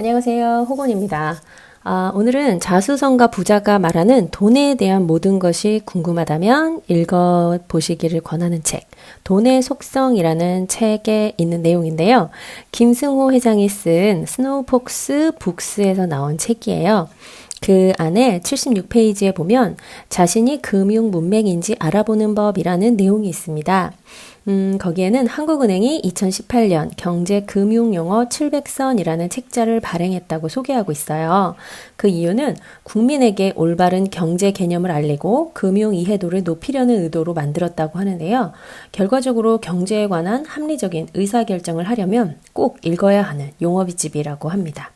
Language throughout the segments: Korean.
안녕하세요. 호곤입니다. 아, 오늘은 자수성가 부자가 말하는 돈에 대한 모든 것이 궁금하다면 읽어보시기를 권하는 책, 돈의 속성이라는 책에 있는 내용인데요. 김승호 회장이 쓴 스노우폭스 북스에서 나온 책이에요. 그 안에 76페이지에 보면 자신이 금융 문맹인지 알아보는 법이라는 내용이 있습니다. 음, 거기에는 한국은행이 2018년 경제 금융 용어 700선이라는 책자를 발행했다고 소개하고 있어요. 그 이유는 국민에게 올바른 경제 개념을 알리고 금융 이해도를 높이려는 의도로 만들었다고 하는데요. 결과적으로 경제에 관한 합리적인 의사결정을 하려면 꼭 읽어야 하는 용어비집이라고 합니다.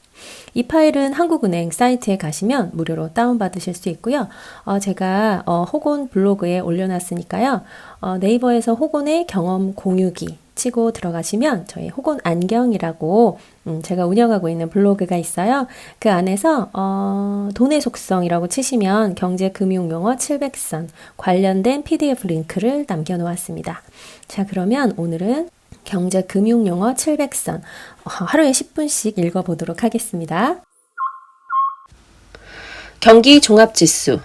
이 파일은 한국은행 사이트에 가시면 무료로 다운받으실 수 있고요. 어, 제가 어, 호곤 블로그에 올려놨으니까요. 어, 네이버에서 호곤의 경험 공유기 치고 들어가시면 저희 호곤 안경이라고 음, 제가 운영하고 있는 블로그가 있어요. 그 안에서 어, 돈의 속성이라고 치시면 경제 금융 용어 700선 관련된 PDF 링크를 남겨 놓았습니다. 자 그러면 오늘은 경제 금융 용어 700선 하루에 10분씩 읽어보도록 하겠습니다. 경기 종합 지수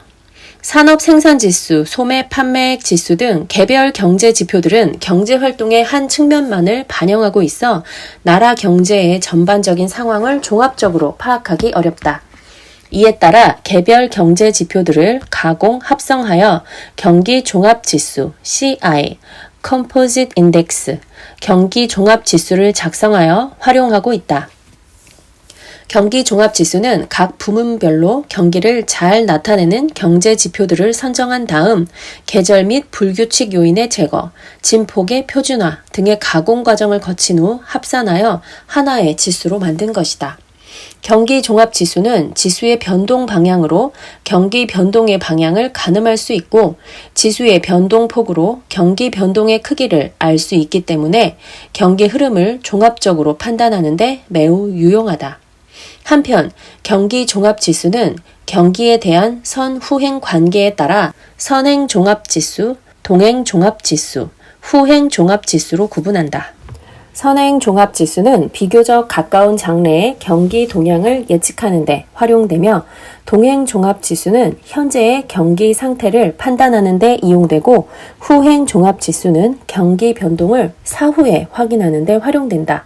산업 생산 지수, 소매 판매액 지수 등 개별 경제 지표들은 경제 활동의 한 측면만을 반영하고 있어 나라 경제의 전반적인 상황을 종합적으로 파악하기 어렵다. 이에 따라 개별 경제 지표들을 가공 합성하여 경기 종합 지수 CI, Composite Index, 경기 종합 지수를 작성하여 활용하고 있다. 경기 종합 지수는 각 부문별로 경기를 잘 나타내는 경제 지표들을 선정한 다음 계절 및 불규칙 요인의 제거, 진폭의 표준화 등의 가공 과정을 거친 후 합산하여 하나의 지수로 만든 것이다. 경기 종합 지수는 지수의 변동 방향으로 경기 변동의 방향을 가늠할 수 있고 지수의 변동폭으로 경기 변동의 크기를 알 수 있기 때문에 경기 흐름을 종합적으로 판단하는데 매우 유용하다. 한편 경기 종합 지수는 경기에 대한 선후행 관계에 따라 선행 종합 지수, 동행 종합 지수, 후행 종합 지수로 구분한다. 선행 종합 지수는 비교적 가까운 장래의 경기 동향을 예측하는데 활용되며 동행 종합 지수는 현재의 경기 상태를 판단하는 데 이용되고 후행 종합 지수는 경기 변동을 사후에 확인하는 데 활용된다.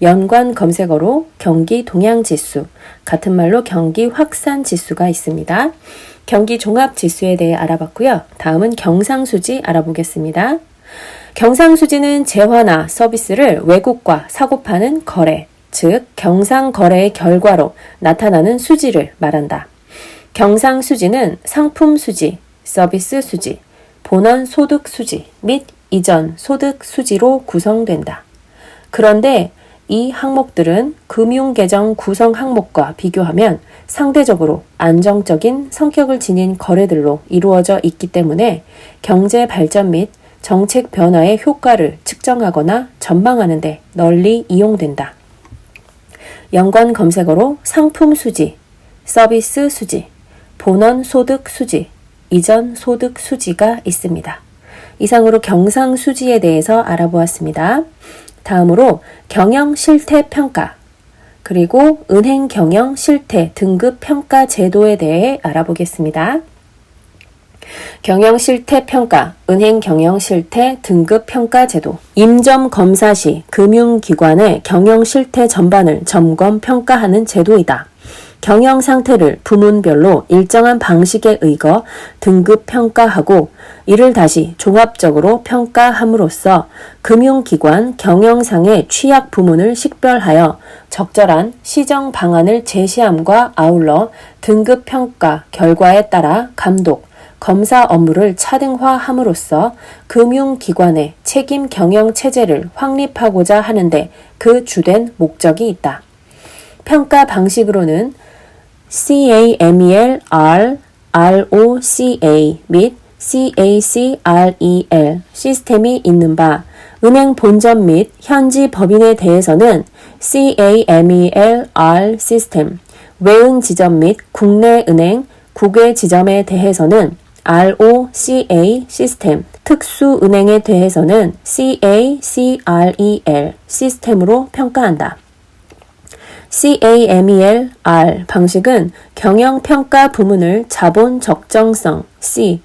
연관 검색어로 경기 동향 지수, 같은 말로 경기 확산 지수가 있습니다. 경기 종합 지수에 대해 알아봤고요. 다음은 경상수지 알아보겠습니다. 경상수지는 재화나 서비스를 외국과 사고 파는 거래, 즉 경상거래의 결과로 나타나는 수지를 말한다. 경상수지는 상품 수지, 서비스 수지, 본원 소득 수지 및 이전 소득 수지로 구성된다. 그런데 이 항목들은 금융계정 구성 항목과 비교하면 상대적으로 안정적인 성격을 지닌 거래들로 이루어져 있기 때문에 경제 발전 및 정책 변화의 효과를 측정하거나 전망하는데 널리 이용된다. 연관 검색어로 상품 수지, 서비스 수지, 본원 소득 수지, 이전 소득 수지가 있습니다. 이상으로 경상 수지에 대해서 알아보았습니다. 다음으로 경영 실태 평가, 그리고 은행 경영 실태 등급 평가 제도에 대해 알아보겠습니다. 경영 실태 평가, 은행 경영 실태 등급 평가 제도, 임점 검사 시 금융기관의 경영 실태 전반을 점검 평가하는 제도이다. 경영 상태를 부문별로 일정한 방식에 의거 등급 평가하고 이를 다시 종합적으로 평가함으로써 금융기관 경영상의 취약 부문을 식별하여 적절한 시정 방안을 제시함과 아울러 등급 평가 결과에 따라 감독, 검사 업무를 차등화함으로써 금융기관의 책임 경영 체제를 확립하고자 하는데 그 주된 목적이 있다. 평가 방식으로는 CAMEL, R, ROCA 및 CACREL 시스템이 있는 바 은행 본점 및 현지 법인에 대해서는 CAMEL R 시스템, 외은 지점 및 국내 은행, 국외 지점에 대해서는 ROCA 시스템, 특수은행에 대해서는 CACREL 시스템으로 평가한다. CAMELR 방식은 경영평가 부문을 자본 적정성 C,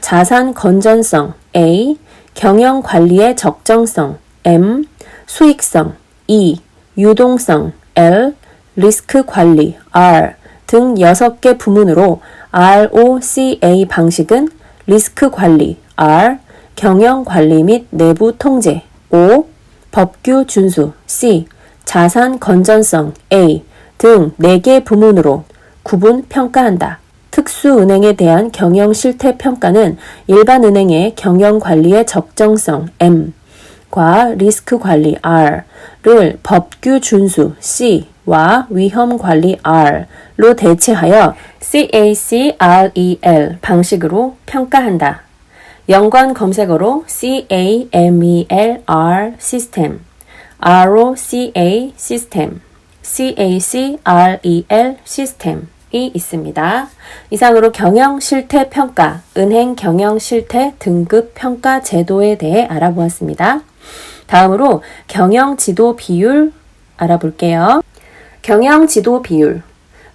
자산 건전성 A, 경영 관리의 적정성 M, 수익성 E, 유동성 L, 리스크 관리 R 등 6개 부문으로 ROCA 방식은 리스크 관리 R, 경영 관리 및 내부 통제 O, 법규 준수 C, 자산 건전성 A 등 4개 부문으로 구분 평가한다. 특수은행에 대한 경영 실태 평가는 일반 은행의 경영 관리의 적정성 M과 리스크 관리 R를 법규 준수 C 와 위험 관리 R로 대체하여 CACREL 방식으로 평가한다. 연관 검색어로 CAMELR 시스템, ROCA 시스템, CACREL 시스템 이 있습니다. 이상으로 경영 실태 평가, 은행 경영 실태 등급 평가 제도에 대해 알아보았습니다. 다음으로 경영 지도 비율 알아볼게요. 경영 지도 비율.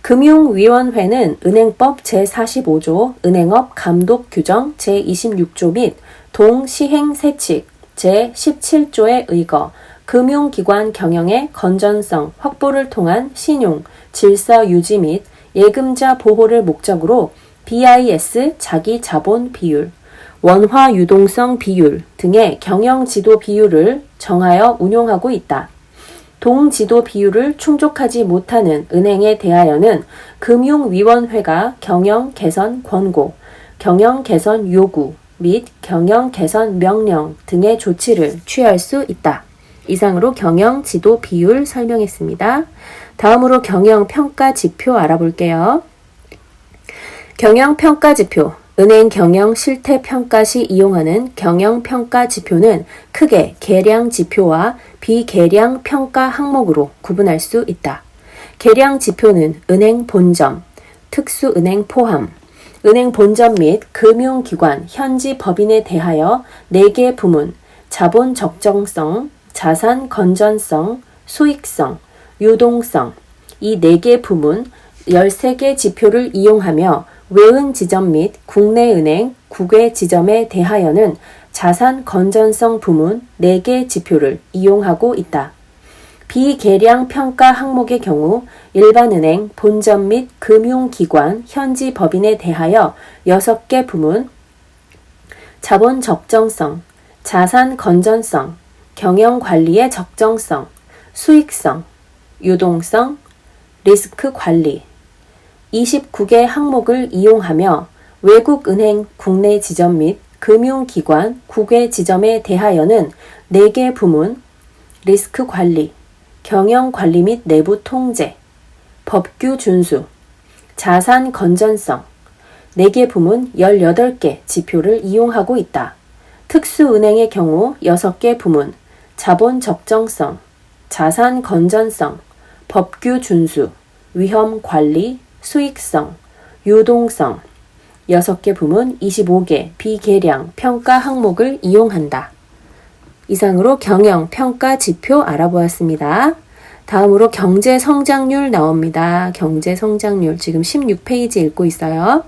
금융위원회는 은행법 제45조 은행업 감독 규정 제26조 및 동시행 세칙 제17조에 의거 금융기관 경영의 건전성 확보를 통한 신용, 질서 유지 및 예금자 보호를 목적으로 BIS 자기 자본 비율, 원화 유동성 비율 등의 경영 지도 비율을 정하여 운용하고 있다. 동지도 비율을 충족하지 못하는 은행에 대하여는 금융위원회가 경영 개선 권고, 경영 개선 요구 및 경영 개선 명령 등의 조치를 취할 수 있다. 이상으로 경영 지도 비율 설명했습니다. 다음으로 경영 평가 지표 알아볼게요. 경영 평가 지표. 은행 경영 실태 평가 시 이용하는 경영 평가 지표는 크게 계량 지표와 비계량 평가 항목으로 구분할 수 있다. 계량 지표는 은행 본점, 특수은행 포함, 은행 본점 및 금융기관 현지 법인에 대하여 4개 부문, 자본 적정성, 자산 건전성, 수익성, 유동성 이 4개 부문 13개 지표를 이용하며 외은 지점 및 국내 은행, 국외 지점에 대하여는 자산 건전성 부문 4개 지표를 이용하고 있다. 비계량 평가 항목의 경우 일반은행, 본점 및 금융기관, 현지 법인에 대하여 6개 부문, 자본 적정성, 자산 건전성, 경영 관리의 적정성, 수익성, 유동성, 리스크 관리, 29개 항목을 이용하며 외국 은행 국내 지점 및 금융기관 국외 지점에 대하여는 4개 부문, 리스크 관리, 경영 관리 및 내부 통제, 법규 준수, 자산 건전성, 4개 부문 18개 지표를 이용하고 있다. 특수은행의 경우 6개 부문, 자본 적정성, 자산 건전성, 법규 준수, 위험 관리, 수익성, 유동성, 6개 부문 25개 비계량 평가 항목을 이용한다. 이상으로 경영 평가 지표 알아보았습니다. 다음으로 경제 성장률 나옵니다. 경제 성장률 지금 16페이지 읽고 있어요.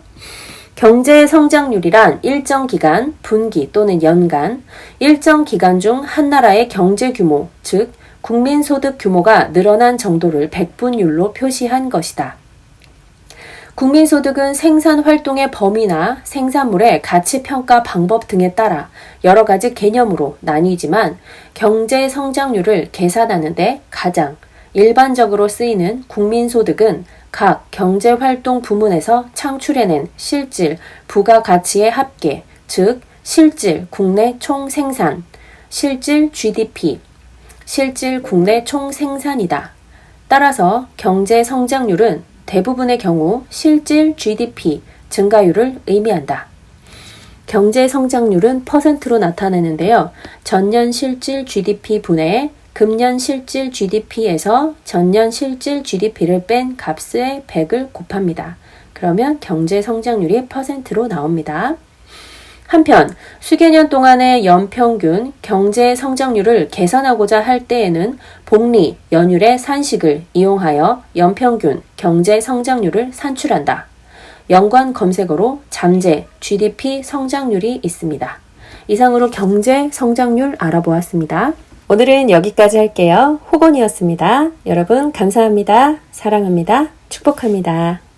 경제 성장률이란 일정 기간, 분기 또는 연간, 일정 기간 중 한 나라의 경제 규모, 즉 국민 소득 규모가 늘어난 정도를 백분율로 표시한 것이다. 국민소득은 생산 활동의 범위나 생산물의 가치 평가 방법 등에 따라 여러 가지 개념으로 나뉘지만 경제 성장률을 계산하는데 가장 일반적으로 쓰이는 국민소득은 각 경제 활동 부문에서 창출해낸 실질 부가가치의 합계, 즉 실질 국내 총 생산, 실질 GDP, 실질 국내 총 생산이다. 따라서 경제 성장률은 대부분의 경우 실질 GDP 증가율을 의미한다. 경제 성장률은 퍼센트로 나타내는데요. 전년 실질 GDP 분의 금년 실질 GDP에서 전년 실질 GDP를 뺀 값의 100을 곱합니다. 그러면 경제 성장률이 퍼센트로 나옵니다. 한편 수개 년 동안의 연평균 경제 성장률을 개선하고자 할 때에는 복리, 연율의 산식을 이용하여 연평균 경제 성장률을 산출한다. 연관 검색어로 잠재, GDP 성장률이 있습니다. 이상으로 경제 성장률 알아보았습니다. 오늘은 여기까지 할게요. 호건이었습니다. 여러분 감사합니다. 사랑합니다. 축복합니다.